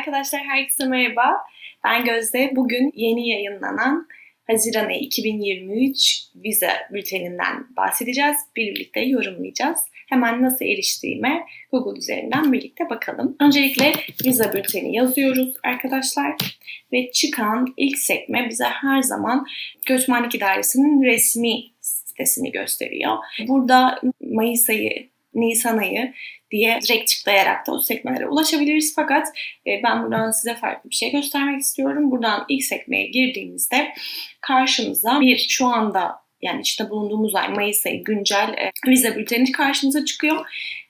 Arkadaşlar herkese merhaba. Ben Gözde. Bugün yeni yayınlanan Haziran ayı 2023 vize bülteninden bahsedeceğiz. Birlikte yorumlayacağız. Hemen nasıl eriştiğime Google üzerinden birlikte bakalım. Öncelikle vize bülteni yazıyoruz arkadaşlar. Ve çıkan ilk sekme bize her zaman Göçmenlik İdaresi'nin resmi sitesini gösteriyor. Burada Mayıs ayı, Nisan ayı diye direkt tıklayarak da o sekmelere ulaşabiliriz. Fakat e, ben buradan size farklı bir şey göstermek istiyorum. Buradan ilk sekmeye girdiğimizde karşımıza bir şu anda yani işte bulunduğumuz ay Mayıs ayı güncel e, vize bülteni karşımıza çıkıyor.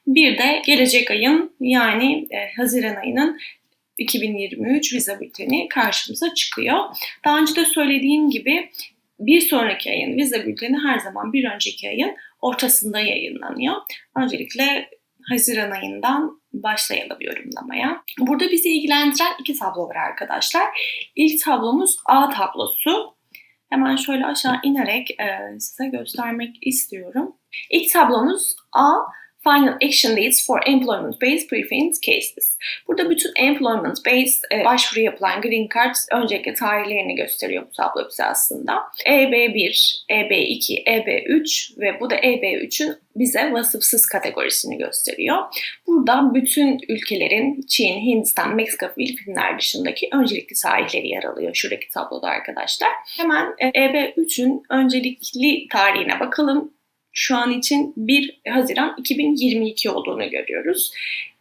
Bir de gelecek ayın yani e, Haziran ayının 2023 vize bülteni karşımıza çıkıyor. Daha önce de söylediğim gibi bir sonraki ayın vize bülteni her zaman bir önceki ayın ortasında yayınlanıyor. Öncelikle Haziran ayından başlayalım yorumlamaya. Burada bizi ilgilendiren iki tablo var arkadaşlar. İlk tablomuz A tablosu. Hemen şöyle aşağı inerek e, size göstermek istiyorum. İlk tablomuz A Final Action Dates for Employment-Based Preference Cases. Burada bütün employment-based e, başvuru yapılan green card öncelikle tarihlerini gösteriyor bu tablo bize aslında. EB1, EB2, EB3 ve bu da EB3'ün bize vasıfsız kategorisini gösteriyor. Burada bütün ülkelerin Çin, Hindistan, Meksika, Filipinler dışındaki öncelikli tarihleri yer alıyor şuradaki tabloda arkadaşlar. Hemen EB3'ün öncelikli tarihine bakalım şu an için 1 Haziran 2022 olduğunu görüyoruz.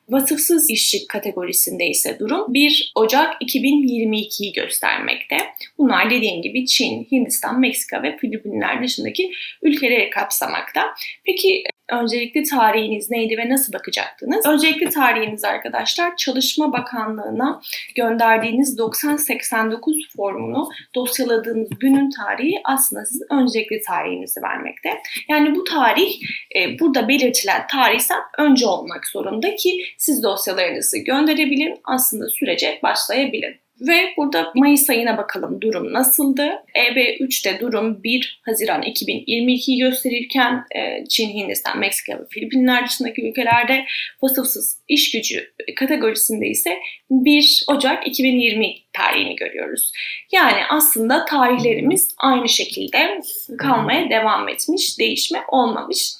Vasıfsız işçi kategorisinde ise durum 1 Ocak 2022'yi göstermekte. Bunlar dediğim gibi Çin, Hindistan, Meksika ve Filipinler dışındaki ülkeleri kapsamakta. Peki öncelikli tarihiniz neydi ve nasıl bakacaktınız? Öncelikli tarihiniz arkadaşlar Çalışma Bakanlığı'na gönderdiğiniz 9089 formunu dosyaladığınız günün tarihi aslında sizin öncelikli tarihinizi vermekte. Yani bu tarih e, burada belirtilen tarihten önce olmak zorunda ki siz dosyalarınızı gönderebilin aslında sürece başlayabilin. Ve burada Mayıs ayına bakalım durum nasıldı? EB3'te durum 1 Haziran 2022'yi gösterirken e, Çin, Hindistan, Meksika ve Filipinler dışındaki ülkelerde vasıfsız iş gücü kategorisinde ise 1 Ocak 2020 tarihini görüyoruz. Yani aslında tarihlerimiz aynı şekilde kalmaya devam etmiş, değişme olmamış.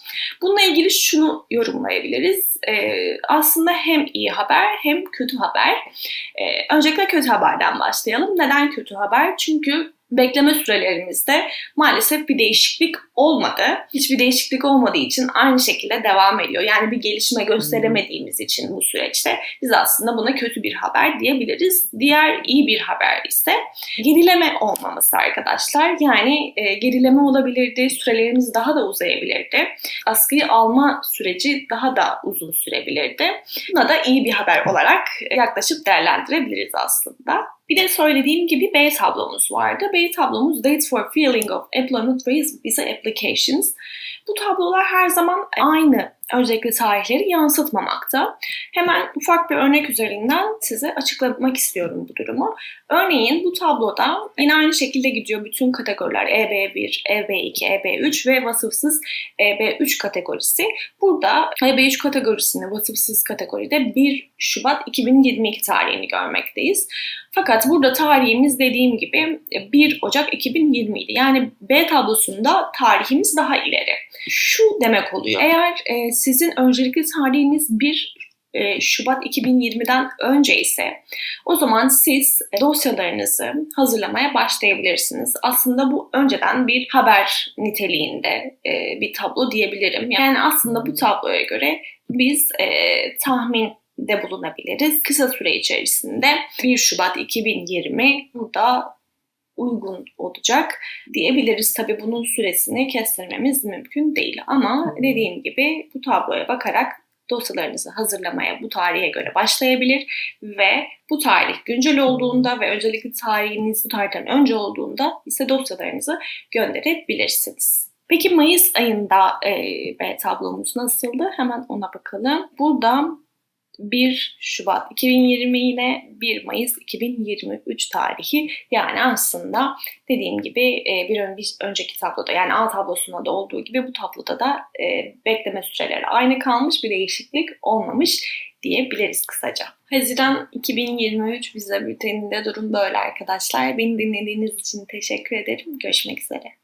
Bununla ilgili şunu yorumlayabiliriz. Ee, aslında hem iyi haber hem kötü haber. Ee, öncelikle kötü haberden başlayalım. Neden kötü haber? Çünkü bekleme sürelerimizde maalesef bir değişiklik olmadı. Hiçbir değişiklik olmadığı için aynı şekilde devam ediyor. Yani bir gelişme gösteremediğimiz için bu süreçte biz aslında buna kötü bir haber diyebiliriz. Diğer iyi bir haber ise gerileme olmaması arkadaşlar. Yani e, gerileme olabilirdi, sürelerimiz daha da uzayabilirdi. Askıyı alma süreci daha da uzun sürebilirdi. Buna da iyi bir haber olarak yaklaşıp değerlendirebiliriz aslında. Bir de söylediğim gibi B tablomuz vardı. B tablomuz Dates for Filling of Employment Visa Applications. Bu tablolar her zaman aynı öncelikli tarihleri yansıtmamakta. Hemen ufak bir örnek üzerinden size açıklamak istiyorum bu durumu. Örneğin bu tabloda yine aynı şekilde gidiyor bütün kategoriler EB1, EB2, EB3 ve vasıfsız EB3 kategorisi. Burada EB3 kategorisinde vasıfsız kategoride 1 Şubat 2022 tarihini görmekteyiz. Fakat burada tarihimiz dediğim gibi 1 Ocak 2020 idi. Yani B tablosunda tarihimiz daha ileri. Şu demek oluyor. Eğer e, sizin öncelikli tarihiniz 1 e, Şubat 2020'den önce ise o zaman siz dosyalarınızı hazırlamaya başlayabilirsiniz. Aslında bu önceden bir haber niteliğinde e, bir tablo diyebilirim. Yani aslında bu tabloya göre biz e, tahmin de bulunabiliriz. Kısa süre içerisinde 1 Şubat 2020 burada uygun olacak diyebiliriz. Tabi bunun süresini kestirmemiz mümkün değil ama dediğim gibi bu tabloya bakarak dosyalarınızı hazırlamaya bu tarihe göre başlayabilir ve bu tarih güncel olduğunda ve öncelikli tarihiniz bu tarihten önce olduğunda ise dosyalarınızı gönderebilirsiniz. Peki Mayıs ayında e, tablomuz nasıldı? Hemen ona bakalım. Burada 1 Şubat 2020 ile 1 Mayıs 2023 tarihi yani aslında dediğim gibi e, bir önceki tabloda yani A tablosunda da olduğu gibi bu tabloda da e, bekleme süreleri aynı kalmış bir değişiklik olmamış diyebiliriz kısaca. Haziran 2023 vize bülteninde durum böyle arkadaşlar. Beni dinlediğiniz için teşekkür ederim. Görüşmek üzere.